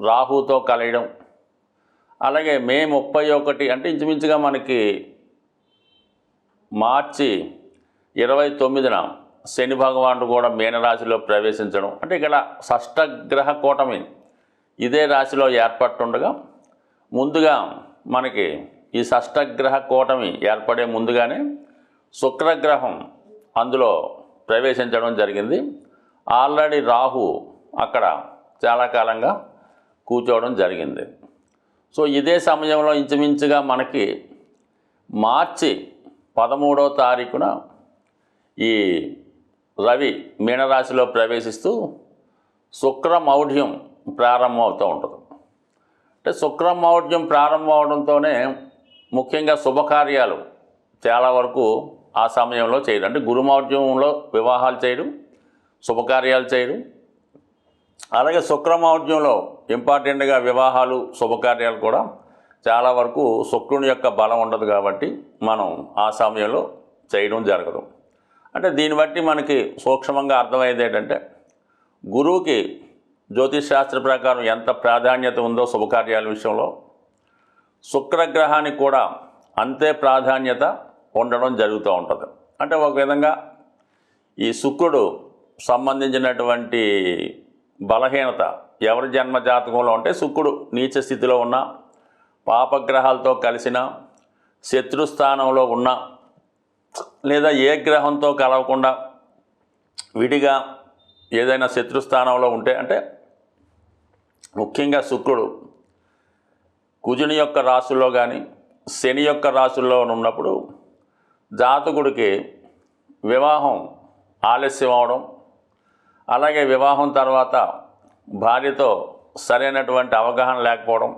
రాహుతో కలయడం. అలాగే మే ముప్పై ఒకటి అంటే ఇంచుమించుగా మనకి మార్చి ఇరవై తొమ్మిదిన శని భగవానుడు కూడా మీనరాశిలో ప్రవేశించడం. అంటే ఇక్కడ షష్టగ్రహ కూటమి ఇదే రాశిలో ఏర్పట్టుండగా ముందుగా మనకి ఈ షష్టగ్రహ కూటమి ఏర్పడే ముందుగానే శుక్రగ్రహం అందులో ప్రవేశించడం జరిగింది. ఆల్రెడీ రాహు అక్కడ చాలా కాలంగా కూర్చోవడం జరిగింది. సో ఇదే సమయంలో ఇంచుమించుగా మనకి మార్చి పదమూడో తారీఖున ఈ రవి మీనరాశిలో ప్రవేశిస్తూ శుక్రమౌఢ్యం ప్రారంభం అవుతూ ఉంటుంది. అంటే శుక్రమౌఢ్యం ప్రారంభం అవడంతోనే ముఖ్యంగా శుభకార్యాలు చాలా వరకు ఆ సమయంలో చేయడం అంటే గురుమౌఢ్యంలో వివాహాలు చేయడం శుభకార్యాలు చేయడం అలాగే శుక్రమౌర్యంలో ఇంపార్టెంట్గా వివాహాలు శుభకార్యాలు కూడా చాలా వరకు శుక్రుని యొక్క బలం ఉండదు కాబట్టి మనం ఆ సమయంలో చేయడం జరగదు. అంటే దీన్ని బట్టి మనకి సూక్ష్మంగా అర్థమయ్యేది ఏంటంటే గురువుకి జ్యోతిష్ శాస్త్ర ప్రకారం ఎంత ప్రాధాన్యత ఉందో శుభకార్యాల విషయంలో శుక్రగ్రహానికి కూడా అంతే ప్రాధాన్యత ఉండడం జరుగుతూ ఉంటుంది. అంటే ఒక విధంగా ఈ శుక్రుడు సంబంధించినటువంటి బలహీనత. ఎవరి జన్మ జాతకంలో ఉంటే శుక్రుడు నీచ స్థితిలో ఉన్న పాపగ్రహాలతో కలిసిన శత్రుస్థానంలో ఉన్న లేదా ఏ గ్రహంతో కలవకుండా విడిగా ఏదైనా శత్రుస్థానంలో ఉంటే అంటే ముఖ్యంగా శుక్రుడు కుజుని యొక్క రాశుల్లో కానీ శని యొక్క రాశుల్లో ఉన్నప్పుడు జాతకుడికి వివాహం ఆలస్యం అవడం అలాగే వివాహం తర్వాత భార్యతో సరైనటువంటి అవగాహన లేకపోవడం.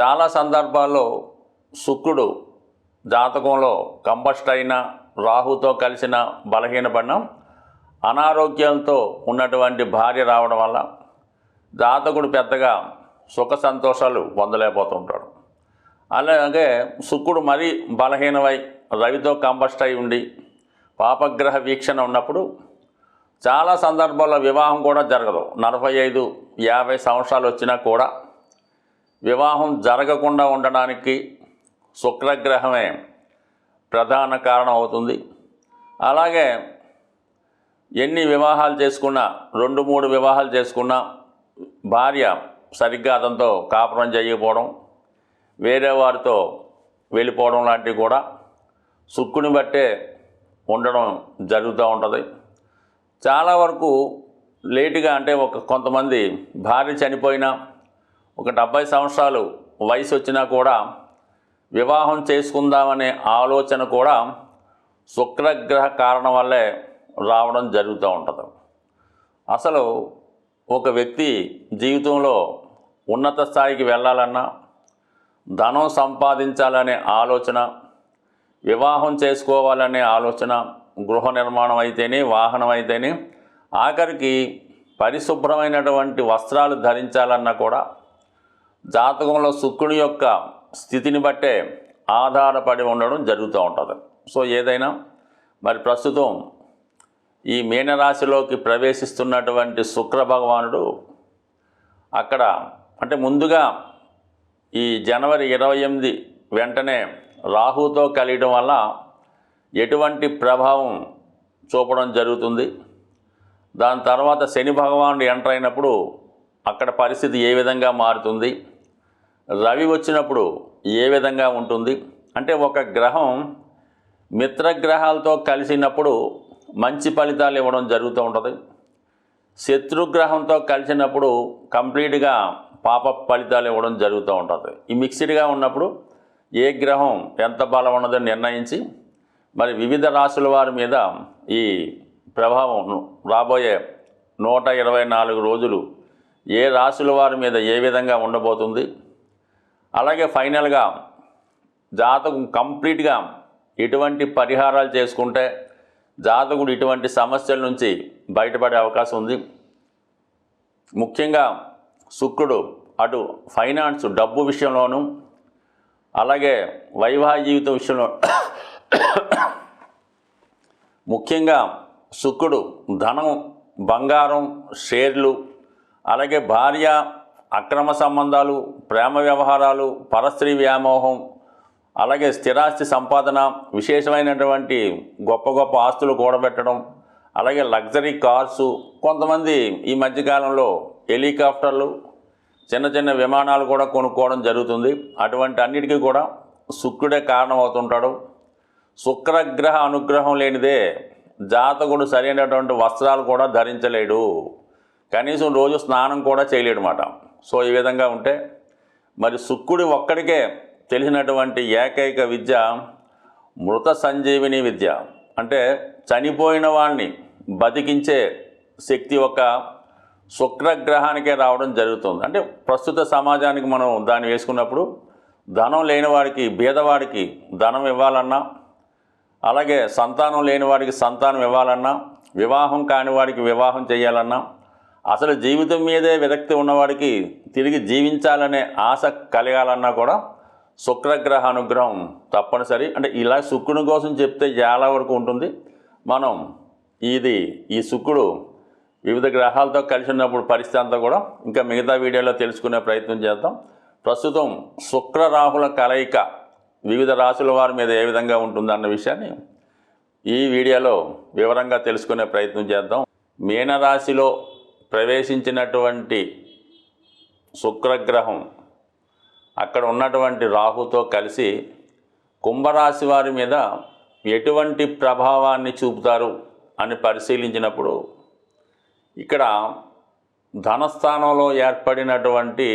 చాలా సందర్భాల్లో శుక్రుడు జాతకంలో కంబస్ట్ అయిన రాహుతో కలిసిన బలహీనపడిన అనారోగ్యంతో ఉన్నటువంటి భార్య రావడం వల్ల జాతకుడు పెద్దగా సుఖ సంతోషాలు పొందలేకపోతుంటాడు. అలాగే శుక్రుడు మరీ బలహీనమై రవితో కంబస్ట్ అయి ఉండి పాపగ్రహ వీక్షణ ఉన్నప్పుడు చాలా సందర్భాల్లో వివాహం కూడా జరగదు. నలభై ఐదు యాభై సంవత్సరాలు వచ్చినా కూడా వివాహం జరగకుండా ఉండడానికి శుక్రగ్రహమే ప్రధాన కారణం అవుతుంది. అలాగే ఎన్ని వివాహాలు చేసుకున్నా రెండు మూడు వివాహాలు చేసుకున్నా భార్య సరిగ్గా అతనితో కాపురం చేయకపోవడం వేరే వారితో వెళ్ళిపోవడం లాంటివి కూడా సుక్కుని బట్టే ఉండడం జరుగుతూ ఉంటుంది. చాలా వరకు లేటుగా అంటే ఒక కొంతమంది భార్య చనిపోయినా ఒక డెబ్బై సంవత్సరాలు వయసు వచ్చినా కూడా వివాహం చేసుకుందామనే ఆలోచన కూడా శుక్రగ్రహ కారణం వల్లే రావడం జరుగుతూ ఉంటుంది. అసలు ఒక వ్యక్తి జీవితంలో ఉన్నత స్థాయికి వెళ్ళాలన్నా ధనం సంపాదించాలనే ఆలోచన వివాహం చేసుకోవాలనే ఆలోచన గృహ నిర్మాణం అయితేనే వాహనం అయితేనే ఆఖరికి పరిశుభ్రమైనటువంటి వస్త్రాలు ధరించాలన్నా కూడా జాతకంలో శుక్రుని యొక్క స్థితిని బట్టే ఆధారపడి ఉండడం జరుగుతూ ఉంటుంది. సో ఏదైనా మరి ప్రస్తుతం ఈ మీనరాశిలోకి ప్రవేశిస్తున్నటువంటి శుక్ర భగవానుడు అక్కడ అంటే ముందుగా ఈ జనవరి ఇరవై ఎనిమిది వెంటనే రాహుతో కలియడం వల్ల ఎటువంటి ప్రభావం చూపడం జరుగుతుంది? దాని తర్వాత శని భగవానుడు ఎంటర్ అయినప్పుడు అక్కడ పరిస్థితి ఏ విధంగా మారుతుంది? రవి వచ్చినప్పుడు ఏ విధంగా ఉంటుంది? అంటే ఒక గ్రహం మిత్రగ్రహాలతో కలిసినప్పుడు మంచి ఫలితాలు ఇవ్వడం జరుగుతూ ఉంటుంది. శత్రుగ్రహంతో కలిసినప్పుడు కంప్లీట్గా పాప ఫలితాలు ఇవ్వడం జరుగుతూ ఉంటుంది. ఈ మిక్స్డ్గా ఉన్నప్పుడు ఏ గ్రహం ఎంత బలం ఉన్నదని నిర్ణయించి మరి వివిధ రాశుల వారి మీద ఈ ప్రభావం రాబోయే నూట ఇరవై నాలుగు రోజులు ఏ రాశుల వారి మీద ఏ విధంగా ఉండబోతుంది? అలాగే ఫైనల్గా జాతకం కంప్లీట్గా ఎటువంటి పరిహారాలు చేసుకుంటే జాతకుడు ఇటువంటి సమస్యల నుంచి బయటపడే అవకాశం ఉంది. ముఖ్యంగా శుక్రుడు అటు ఫైనాన్స్ డబ్బు విషయంలోనూ అలాగే వైవాహిక జీవితం విషయంలో ముఖ్యంగా శుక్రుడు ధనం బంగారం షేర్లు అలాగే భార్య అక్రమ సంబంధాలు ప్రేమ వ్యవహారాలు పరస్త్రీ వ్యామోహం అలాగే స్థిరాస్తి సంపాదన విశేషమైనటువంటి గొప్ప గొప్ప ఆస్తులు కూడబెట్టడం అలాగే లగ్జరీ కార్సు కొంతమంది ఈ మధ్యకాలంలో హెలికాప్టర్లు చిన్న చిన్న విమానాలు కూడా కొనుక్కోవడం జరుగుతుంది. అటువంటి అన్నిటికీ కూడా శుక్రుడే కారణం అవుతుంటాడు శుక్రగ్రహ అనుగ్రహం లేనిదే జాతకుడు సరైనటువంటి వస్త్రాలు కూడా ధరించలేడు. కనీసం రోజు స్నానం కూడా చేయలేడు సో ఈ విధంగా ఉంటే మరి శుక్రుడి ఒక్కడికే తెలిసినటువంటి ఏకైక విద్య మృత సంజీవిని విద్య. అంటే చనిపోయిన వాడిని బతికించే శక్తి ఒక శుక్రగ్రహానికే రావడం జరుగుతుంది. అంటే ప్రస్తుత సమాజానికి మనం దాన్ని వేసుకున్నప్పుడు ధనం లేని వాడికి బీదవాడికి ధనం ఇవ్వాలన్నా అలాగే సంతానం లేని వాడికి సంతానం ఇవ్వాలన్నా వివాహం కాని వాడికి వివాహం చేయాలన్నా అసలు జీవితం మీదే విరక్తి ఉన్నవాడికి తిరిగి జీవించాలనే ఆశ కలగాలన్నా కూడా శుక్రగ్రహ అనుగ్రహం తప్పనిసరి. అంటే ఇలా శుక్రుని కోసం చెప్తే చాలా వరకు ఉంటుంది. మనం ఇది ఈ శుక్రుడు వివిధ గ్రహాలతో కలిసి ఉన్నప్పుడు పరిస్థితి అంతా కూడా ఇంకా మిగతా వీడియోలో తెలుసుకునే ప్రయత్నం చేద్దాం. ప్రస్తుతం శుక్ర రాహుల కలయిక వివిధ రాశుల వారి మీద ఏ విధంగా ఉంటుందన్న విషయాన్ని ఈ వీడియోలో వివరంగా తెలుసుకునే ప్రయత్నం చేద్దాం. మీనరాశిలో ప్రవేశించినటువంటి శుక్రగ్రహం అక్కడ ఉన్నటువంటి రాహుతో కలిసి కుంభరాశి వారి మీద ఎటువంటి ప్రభావాన్ని చూపుతారు అని పరిశీలించినప్పుడు ఇక్కడ ధనస్థానంలో ఏర్పడినటువంటి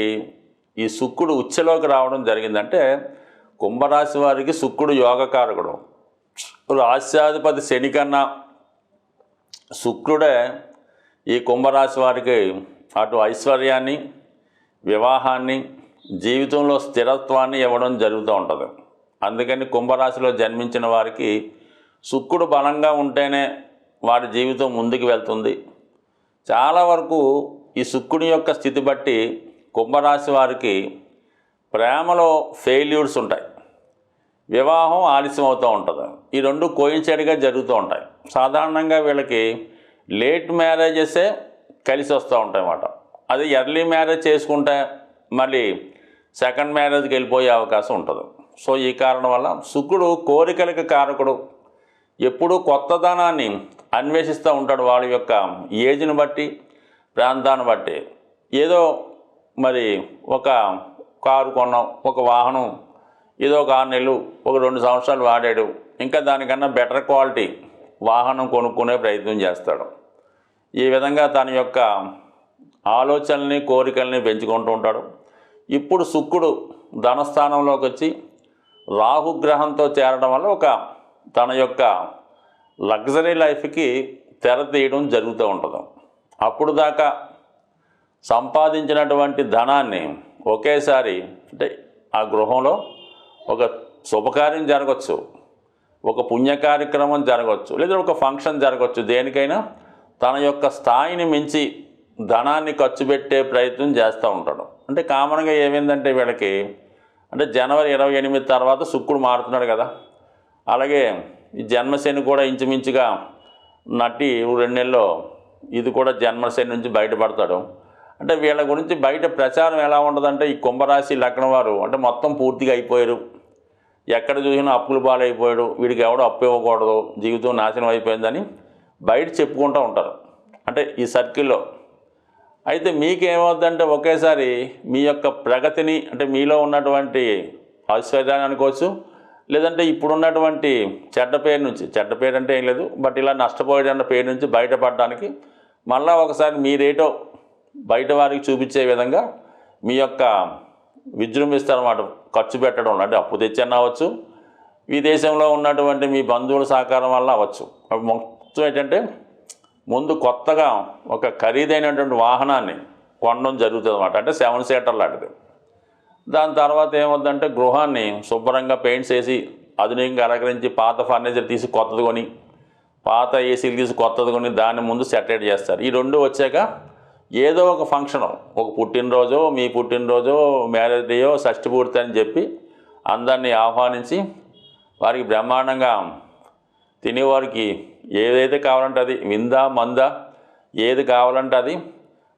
ఈ శుక్రుడు ఉచ్చలోకి రావడం జరిగిందంటే కుంభరాశి వారికి శుక్రుడు యోగకారకుడు. రాశ్యాధిపతి శని కన్నా శుక్రుడే ఈ కుంభరాశి వారికి అటు ఐశ్వర్యాన్ని వివాహాన్ని జీవితంలో స్థిరత్వాన్ని ఇవ్వడం జరుగుతూ ఉంటుంది. అందుకని కుంభరాశిలో జన్మించిన వారికి శుక్రుడు బలంగా ఉంటేనే వారి జీవితం ముందుకు వెళ్తుంది. చాలా వరకు ఈ శుక్రుని యొక్క స్థితి బట్టి కుంభరాశి వారికి ప్రేమలో ఫెయిల్యూర్స్ ఉంటాయి. వివాహం ఆలస్యం అవుతూ ఉంటుంది. ఈ రెండు కోయిన్సైడ్గా జరుగుతూ ఉంటాయి. సాధారణంగా వీళ్ళకి లేట్ మ్యారేజెసే కలిసి వస్తూ ఉంటాయి అన్నమాట. అది ఎర్లీ మ్యారేజ్ చేసుకుంటే మళ్ళీ సెకండ్ మ్యారేజ్కి వెళ్ళిపోయే అవకాశం ఉంటుంది. సో ఈ కారణం వల్ల శుక్రుడు కోరికలకు కారకుడు. ఎప్పుడూ కొత్తదనాన్ని అన్వేషిస్తూ ఉంటాడు వాళ్ళ యొక్క ఏజ్ని బట్టి ప్రాంతాన్ని బట్టి. ఏదో మరి ఒక కారు కొన్నాం ఒక వాహనం ఏదో ఒక ఆరు నెలలు ఒక రెండు సంవత్సరాలు వాడాడు. ఇంకా దానికన్నా బెటర్ క్వాలిటీ వాహనం కొనుక్కునే ప్రయత్నం చేస్తాడు. ఈ విధంగా తన యొక్క ఆలోచనల్ని కోరికల్ని పెంచుకుంటూ ఉంటాడు. ఇప్పుడు శుక్రుడు ధనస్థానంలోకి వచ్చి రాహుగ్రహంతో చేరడం వల్ల ఒక తన యొక్క లగ్జరీ లైఫ్కి తెర తీయడం జరుగుతూ ఉంటుంది. అప్పుడు దాకా సంపాదించినటువంటి ధనాన్ని ఒకేసారి అంటే ఆ గృహంలో ఒక శుభకార్యం జరగచ్చు ఒక పుణ్య కార్యక్రమం జరగవచ్చు లేదా ఒక ఫంక్షన్ జరగవచ్చు దేనికైనా తన యొక్క స్థాయిని మించి ధనాన్ని ఖర్చు పెట్టే ప్రయత్నం చేస్తూ ఉంటాడు. అంటే కామన్గా ఏమైందంటే వీళ్ళకి అంటే జనవరి ఇరవై ఎనిమిది తర్వాత శుక్రుడు మారుతున్నాడు కదా. అలాగే ఈ జన్మశని కూడా ఇంచుమించుగా నటి రెండు నెలల్లో ఇది కూడా జన్మశని నుంచి బయటపడతాడు. అంటే వీళ్ళ గురించి బయట ప్రచారం ఎలా ఉండదంటే ఈ కుంభరాశి లగ్నం వారు అంటే మొత్తం పూర్తిగా అయిపోయారు. ఎక్కడ చూసినా అప్పులు పాలైపోయాడు. వీడికి ఎవడో అప్పు ఇవ్వకూడదు. జీవితం నాశనం అయిపోయిందని బయట చెప్పుకుంటూ ఉంటారు. అంటే ఈ సర్కిల్లో. అయితే మీకేమవుద్దంటే ఒకేసారి మీ యొక్క ప్రగతిని అంటే మీలో ఉన్నటువంటి ఐశ్వర్యాన్ని అనుకోవచ్చు. లేదంటే ఇప్పుడున్నటువంటి చెడ్డ పేరు నుంచి చెడ్డ పేరు అంటే ఏం లేదు. బట్ ఇలా నష్టపోయేటన్న పేరు నుంచి బయటపడడానికి మళ్ళా ఒకసారి మీరేటో బయట వారికి చూపించే విధంగా మీ యొక్క విజృంభిస్తారన్నమాట ఖర్చు పెట్టడం అంటే అప్పు తెచ్చన్న అవ్వచ్చు. విదేశంలో ఉన్నటువంటి మీ బంధువుల సహకారం వల్ల అవ్వచ్చు. మొత్తం ఏంటంటే ముందు కొత్తగా ఒక ఖరీదైనటువంటి వాహనాన్ని కొనడం జరుగుతుంది అనమాట అంటే సెవెన్ సీటర్ లాంటిది. దాని తర్వాత ఏమవుతుందంటే గృహాన్ని శుభ్రంగా పెయింట్స్ వేసి ఆధునికంగా అలంకరించి పాత ఫర్నిచర్ తీసి కొత్తది కొని పాత ఏసీలు తీసి కొత్తది కొని దాన్ని ముందు సెటరేట్ చేస్తారు. ఈ రెండు వచ్చాక ఏదో ఒక ఫంక్షన్ ఒక పుట్టినరోజో మీ పుట్టినరోజో మ్యారేజ్ డేయో షష్టి పూర్తి అని చెప్పి అందరినీ ఆహ్వానించి వారికి బ్రహ్మాండంగా తినేవారికి ఏదైతే కావాలంటే అది విందా మందా ఏది కావాలంటే అది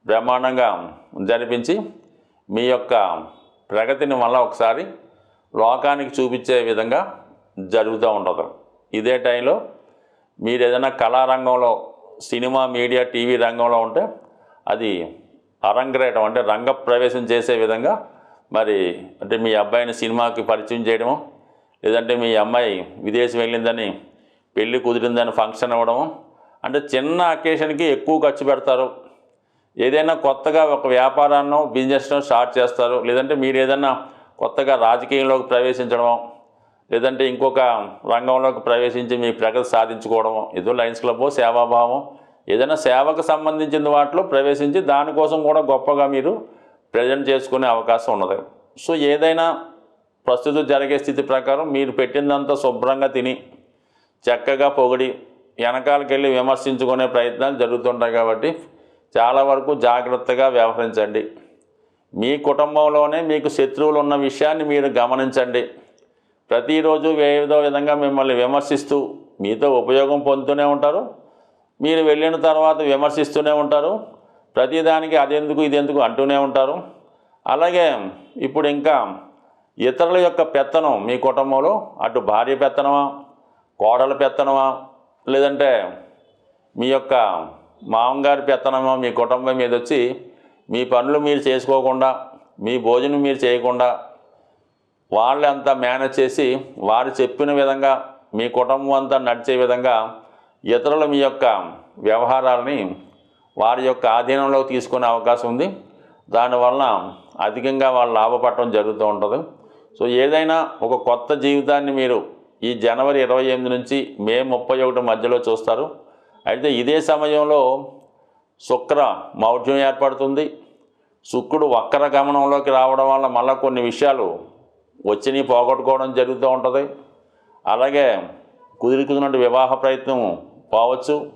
బ్రహ్మాండంగా జరిపించి మీ యొక్క ప్రగతిని మళ్ళీ ఒకసారి లోకానికి చూపించే విధంగా జరుగుతూ ఉండదు ఇదే టైంలో మీరు ఏదైనా కళారంగంలో సినిమా మీడియా టీవీ రంగంలో ఉంటే అది అరంగరేయడం అంటే రంగ ప్రవేశం చేసే విధంగా మరి అంటే మీ అబ్బాయిని సినిమాకి పరిచయం చేయడము లేదంటే మీ అమ్మాయి విదేశం వెళ్ళిందని పెళ్ళి కుదిరిందని ఫంక్షన్ అవ్వడము అంటే చిన్న అకేషన్కి ఎక్కువ ఖర్చు పెడతారు. ఏదైనా కొత్తగా ఒక వ్యాపారాన్నో బిజినెస్నో స్టార్ట్ చేస్తారు. లేదంటే మీరు ఏదైనా కొత్తగా రాజకీయంలోకి ప్రవేశించడము లేదంటే ఇంకొక రంగంలోకి ప్రవేశించి మీ ప్రగతి సాధించుకోవడము ఏదో లయన్స్ క్లబ్ సేవాభావం ఏదైనా సేవకు సంబంధించిన వాటిలో ప్రవేశించి దానికోసం కూడా గొప్పగా మీరు ప్రజెంట్ చేసుకునే అవకాశం ఉన్నది. సో ఏదైనా ప్రస్తుతం జరిగే స్థితి ప్రకారం మీరు పెట్టిందంతా శుభ్రంగా తిని చక్కగా పొగిడి వెనకాలకి వెళ్ళి విమర్శించుకునే ప్రయత్నాలు జరుగుతుంటాయి కాబట్టి చాలా వరకు జాగ్రత్తగా వ్యవహరించండి. మీ కుటుంబంలోనే మీకు శత్రువులు ఉన్న విషయాన్ని మీరు గమనించండి. ప్రతిరోజు ఏదో విధంగా మిమ్మల్ని విమర్శిస్తూ మీతో ఉపయోగం పొందుతూనే ఉంటారు. మీరు వెళ్ళిన తర్వాత విమర్శిస్తూనే ఉంటారు. ప్రతిదానికి అదెందుకు ఇదెందుకు అంటూనే ఉంటారు. అలాగే ఇప్పుడు ఇంకా ఇతరుల యొక్క పెత్తనం మీ కుటుంబంలో అటు భార్య పెత్తనమా కోడల పెత్తనమా లేదంటే మీ యొక్క మామగారి పెత్తనమా మీ కుటుంబం మీద వచ్చి మీ పనులు మీరు చేసుకోకుండా మీ భోజనం మీరు చేయకుండా వాళ్ళంతా మేనేజ్ చేసి వారు చెప్పిన విధంగా మీ కుటుంబం అంతా నడిచే విధంగా ఇతరుల మీ యొక్క వ్యవహారాలని వారి యొక్క ఆధీనంలోకి తీసుకునే అవకాశం ఉంది. దానివలన అధికంగా వాళ్ళు లాభపడటం జరుగుతూ ఉంటుంది. సో ఏదైనా ఒక కొత్త జీవితాన్ని మీరు ఈ జనవరి ఇరవై ఎనిమిది నుంచి మే ముప్పై ఒకటి మధ్యలో చూస్తారు. అయితే ఇదే సమయంలో శుక్ర మౌఢ్యం ఏర్పడుతుంది. శుక్రుడు వక్ర గమనంలోకి రావడం వల్ల మళ్ళీ కొన్ని విషయాలు వచ్చిని పోగొట్టుకోవడం జరుగుతూ ఉంటుంది. అలాగే కుదిరికున్నట్టు వివాహ ప్రయత్నం పోవచ్చు.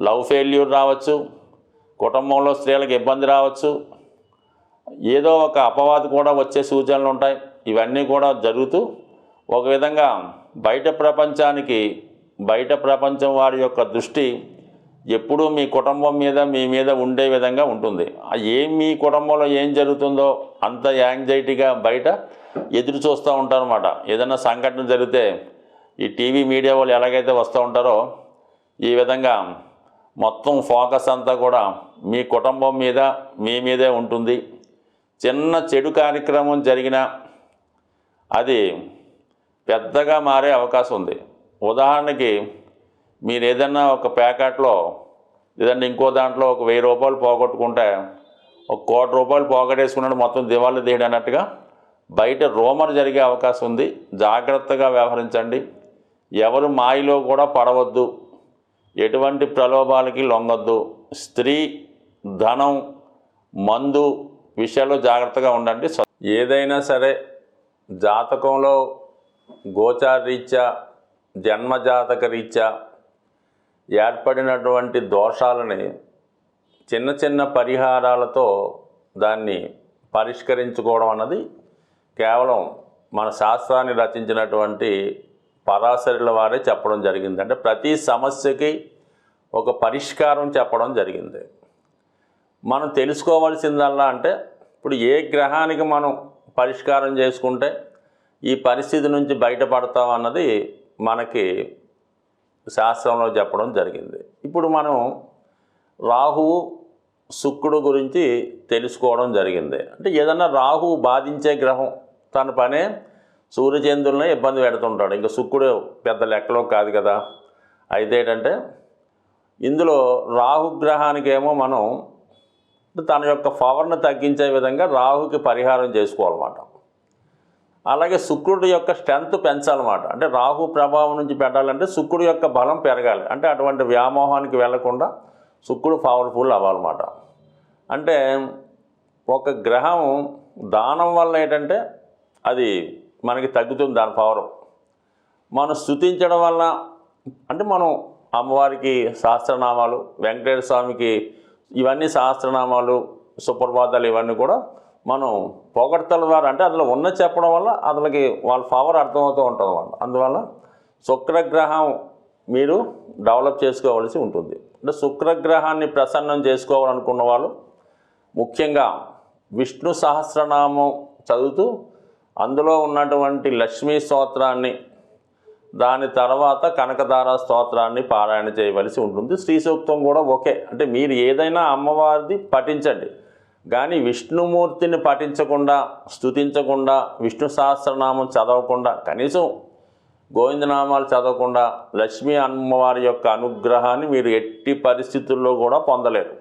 లవ్ ఫెయిల్యూర్ రావచ్చు. కుటుంబంలో స్త్రీలకు ఇబ్బంది రావచ్చు. ఏదో ఒక అపవాదు కూడా వచ్చే సూచనలు ఉంటాయి. ఇవన్నీ కూడా జరుగుతూ ఒక విధంగా బయట ప్రపంచానికి బయట ప్రపంచం వారి యొక్క దృష్టి ఎప్పుడూ మీ కుటుంబం మీద మీ మీద ఉండే విధంగా ఉంటుంది. ఏం మీ కుటుంబంలో ఏం జరుగుతుందో అంత యాంగ్జైటీగా బయట ఎదురు చూస్తూ ఉంటారన్నమాట. ఏదైనా సంఘటన జరిగితే ఈ టీవీ మీడియా వాళ్ళు ఎలాగైతే వస్తూ ఉంటారో ఈ విధంగా మొత్తం ఫోకస్ అంతా కూడా మీ కుటుంబం మీద మీ మీదే ఉంటుంది. చిన్న చెడు కార్యక్రమం జరిగినా అది పెద్దగా మారే అవకాశం ఉంది. ఉదాహరణకి మీరు ఏదన్నా ఒక ప్యాకెట్లో లేదంటే ఇంకో దాంట్లో ఒక వెయ్యి రూపాయలు పోగొట్టుకుంటే ఒక కోటి రూపాయలు పోగొట్టేసుకున్నాడు మొత్తం దివాళ్ళు తీయడం అన్నట్టుగా బయట రోమర్ జరిగే అవకాశం ఉంది. జాగ్రత్తగా వ్యవహరించండి. ఎవరు మాయలో కూడా పడవద్దు. ఎటువంటి ప్రలోభాలకి లొంగొద్దు. స్త్రీ ధనం మందు విషయాల్లో జాగ్రత్తగా ఉండండి. ఏదైనా సరే జాతకంలో గోచార రీత్యా జన్మజాతక రీత్యా ఏర్పడినటువంటి దోషాలని చిన్న చిన్న పరిహారాలతో దాన్ని పరిష్కరించుకోవడం అన్నది కేవలం మన శాస్త్రాన్ని రచించినటువంటి పరాశరుల వారే చెప్పడం జరిగింది. అంటే ప్రతి సమస్యకి ఒక పరిష్కారం చెప్పడం జరిగింది. మనం తెలుసుకోవాల్సిందల్లా అంటే ఇప్పుడు ఏ గ్రహానికి మనం పరిష్కారం చేసుకుంటే ఈ పరిస్థితి నుంచి బయటపడతాం అన్నది మనకి శాస్త్రంలో చెప్పడం జరిగింది. ఇప్పుడు మనం రాహువు శుక్రుడు గురించి తెలుసుకోవడం జరిగింది. అంటే ఏదన్నా రాహువు బాధించే గ్రహం తన పనే సూర్యచంద్రులనే ఇబ్బంది పెడుతుంటాడు. ఇంకా శుక్రుడు పెద్ద లెక్కలో కాదు కదా. అయితే ఏంటంటే ఇందులో రాహుగ్రహానికేమో మనం తన యొక్క పవర్ను తగ్గించే విధంగా రాహుకి పరిహారం చేసుకోవాలన్నమాట. అలాగే శుక్రుడి యొక్క స్ట్రెంత్ పెంచాలన్నమాట. అంటే రాహు ప్రభావం నుంచి పెట్టాలంటే శుక్రుడి యొక్క బలం పెరగాలి. అంటే అటువంటి వ్యామోహానికి వెళ్ళకుండా శుక్రుడు పవర్ఫుల్ అవ్వాలన్నమాట. అంటే ఒక గ్రహం దానం వల్ల ఏంటంటే అది మనకి తగ్గుతుంది దాని పవర్ మనం స్థుతించడం వల్ల అంటే మనం అమ్మవారికి సహస్రనామాలు వెంకటేశ్వర స్వామికి ఇవన్నీ సహస్రనామాలు సుప్రభాతాలు ఇవన్నీ కూడా మనం పొగడతల ద్వారా అంటే అందులో ఉన్న చెప్పడం వల్ల అతనికి వాళ్ళ పవర్ అర్థమవుతూ ఉంటుంది అన్నమాట. అందువల్ల శుక్రగ్రహం మీరు డెవలప్ చేసుకోవాల్సి ఉంటుంది. అంటే శుక్రగ్రహాన్ని ప్రసన్నం చేసుకోవాలనుకున్న వాళ్ళు ముఖ్యంగా విష్ణు సహస్రనామం చదువుతూ అందులో ఉన్నటువంటి లక్ష్మీ స్తోత్రాన్ని దాని తర్వాత కనకధార స్తోత్రాన్ని పారాయణ చేయవలసి ఉంటుంది. శ్రీ సూక్తం కూడా ఓకే. అంటే మీరు ఏదైనా అమ్మవారిది పఠించండి. కానీ విష్ణుమూర్తిని పఠించకుండా స్తుతించకుండా విష్ణు సహస్రనామం చదవకుండా కనీసం గోవిందనామాలు చదవకుండా లక్ష్మీ అమ్మవారి యొక్క అనుగ్రహాన్ని మీరు ఎట్టి పరిస్థితుల్లో కూడా పొందలేరు.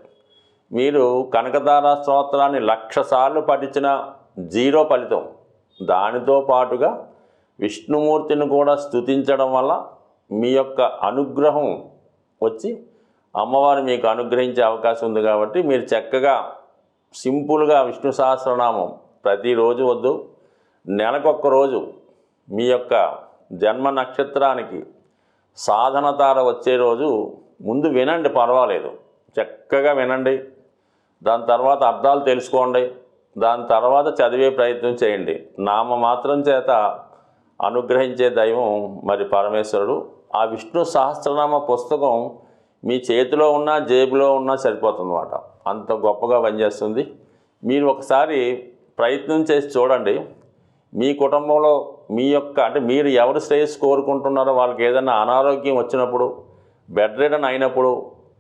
మీరు కనకధార స్తోత్రాన్ని లక్ష సార్లు పఠించిన జీరో ఫలితం. దానితో పాటుగా విష్ణుమూర్తిని కూడా స్తుతించడం వల్ల మీ యొక్క అనుగ్రహం వచ్చి అమ్మవారు మీకు అనుగ్రహించే అవకాశం ఉంది కాబట్టి మీరు చక్కగా సింపుల్గా విష్ణు సహస్రనామం ప్రతిరోజు వద్దు. నెలకొక్క రోజు మీ యొక్క జన్మ నక్షత్రానికి సాధన తార వచ్చే రోజు ముందు వినండి పర్వాలేదు. చక్కగా వినండి. దాని తర్వాత అర్థాలు తెలుసుకోండి. దాని తర్వాత చదివే ప్రయత్నం చేయండి. నామ మాత్రం చేత అనుగ్రహించే దైవం మరి పరమేశ్వరుడు. ఆ విష్ణు సహస్రనామ పుస్తకం మీ చేతిలో ఉన్నా జేబులో ఉన్నా సరిపోతుందన్నమాట. అంత గొప్పగా పనిచేస్తుంది. మీరు ఒకసారి ప్రయత్నం చేసి చూడండి. మీ కుటుంబంలో మీ యొక్క అంటే మీరు ఎవరు శ్రేయస్సు కోరుకుంటున్నారో వాళ్ళకి ఏదైనా అనారోగ్యం వచ్చినప్పుడు బెడ్ రిడన్ అయినప్పుడు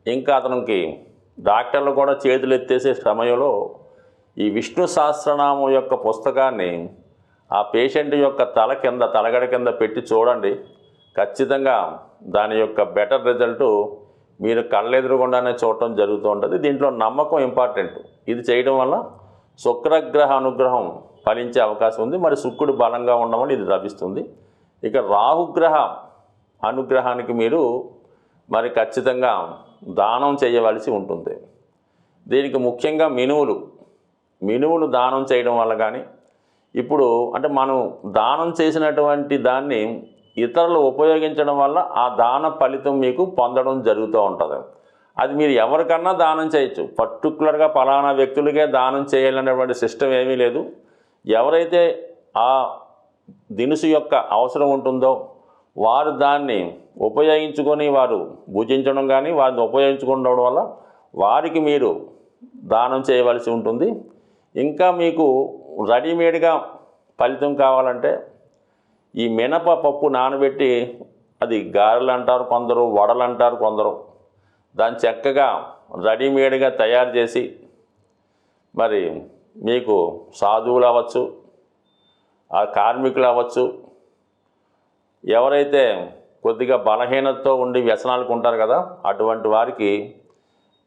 ఇంకా అతనికి డాక్టర్లు కూడా చేతులు ఎత్తేసే సమయంలో ఈ విష్ణు సహస్రనామం యొక్క పుస్తకాన్ని ఆ పేషెంట్ యొక్క తల కింద తలగడ కింద పెట్టి చూడండి. ఖచ్చితంగా దాని యొక్క బెటర్ రిజల్ట్ మీరు కళ్ళెదురుగుండానే చూడటం జరుగుతూ ఉంటుంది. దీంట్లో నమ్మకం ఇంపార్టెంట్. ఇది చేయడం వల్ల శుక్రగ్రహ అనుగ్రహం ఫలించే అవకాశం ఉంది. మరి శుక్రుడు బలంగా ఉండడం వల్ల ఇది లభిస్తుంది. ఇక రాహుగ్రహ అనుగ్రహానికి మీరు మరి ఖచ్చితంగా దానం చేయవలసి ఉంటుంది. దీనికి ముఖ్యంగా మినువులు మినువులు దానం చేయడం వల్ల కానీ ఇప్పుడు అంటే మనం దానం చేసినటువంటి దాన్ని ఇతరులు ఉపయోగించడం వల్ల ఆ దాన ఫలితం మీకు పొందడం జరుగుతూ ఉంటుంది. అది మీరు ఎవరికన్నా దానం చేయొచ్చు. పర్టికులర్గా ఫలానా వ్యక్తులకే దానం చేయాలనేటువంటి సిస్టమ్ ఏమీ లేదు. ఎవరైతే ఆ దినుసు యొక్క అవసరం ఉంటుందో వారు దాన్ని ఉపయోగించుకొని వారు భుజించడం కానీ వారిని ఉపయోగించుకోవడం వల్ల వారికి మీరు దానం చేయవలసి ఉంటుంది. ఇంకా మీకు రెడీమేడ్గా ఫలితం కావాలంటే ఈ మినప పప్పు నానబెట్టి అది గారెలు అంటారు కొందరు వడలు అంటారు కొందరు. దాన్ని చక్కగా రెడీమేడ్గా తయారు చేసి మరి మీకు సాధువులు అవ్వచ్చు ఆ కార్మికులు అవ్వచ్చు ఎవరైతే కొద్దిగా బలహీనతతో ఉండి వ్యసనాలకు ఉంటారు కదా అటువంటి వారికి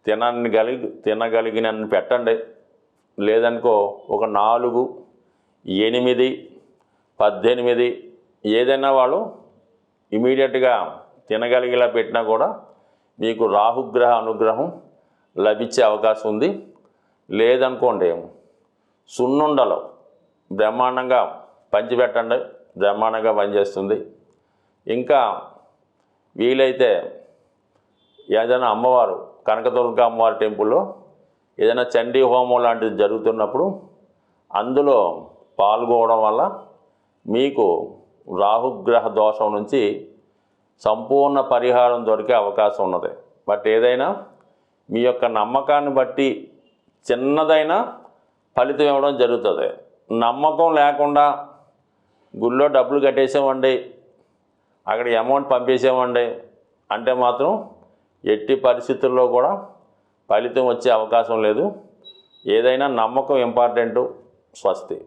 తినని కలిగి తినగలిగినన్ని పెట్టండి. లేదనుకో ఒక నాలుగు ఎనిమిది పద్దెనిమిది ఏదైనా వాళ్ళు ఇమీడియట్గా తినగలిగేలా పెట్టినా కూడా మీకు రాహుగ్రహ అనుగ్రహం లభించే అవకాశం ఉంది. లేదనుకోండి సున్నుండలు బ్రహ్మాండంగా పంచిపెట్టండి బ్రహ్మాండంగా పనిచేస్తుంది. ఇంకా వీలైతే ఏదైనా అమ్మవారు కనకదుర్గ అమ్మవారి టెంపుల్లో ఏదైనా చండీ హోమం లాంటిది జరుగుతున్నప్పుడు అందులో పాల్గొనడం వల్ల మీకు రాహుగ్రహ దోషం నుంచి సంపూర్ణ పరిహారం దొరికే అవకాశం ఉన్నది. బట్ ఏదైనా మీ యొక్క నమ్మకాన్ని బట్టి చిన్నదైన ఫలితం ఇవ్వడం జరుగుతుంది. నమ్మకం లేకుండా గుళ్ళో డబ్బులు కట్టేసామండి అక్కడ అమౌంట్ పంపేసామండి అంటే మాత్రం ఎట్టి పరిస్థితుల్లో కూడా ఫలితం వచ్చే అవకాశం లేదు. ఏదైనా నమ్మకం ఇంపార్టెంటు స్వస్తి.